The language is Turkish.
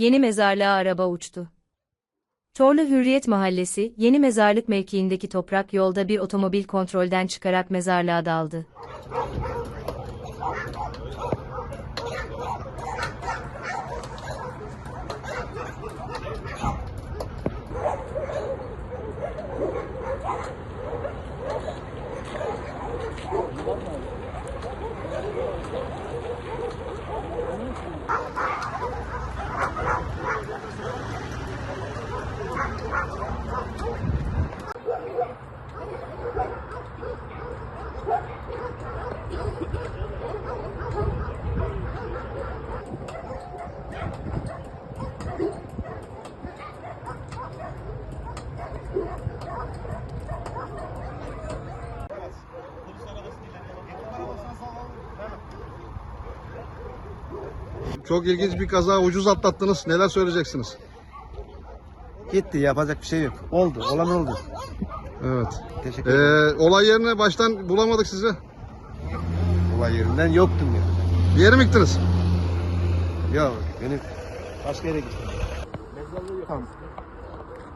yeni mezarlığa araba uçtu. Çorlu Hürriyet Mahallesi, yeni mezarlık mevkiindeki toprak yolda bir otomobil kontrolden çıkarak mezarlığa daldı. Çok ilginç bir kaza ucuz atlattınız. Neler söyleyeceksiniz? Gitti yapacak bir şey yok. Oldu. Olan oldu. Evet. Teşekkür ederim. Ee, olay yerine baştan bulamadık sizi. Olay yerinden yoktum ya. Bir yere mi gittiniz? Yok benim başka yere gittim. Tamam.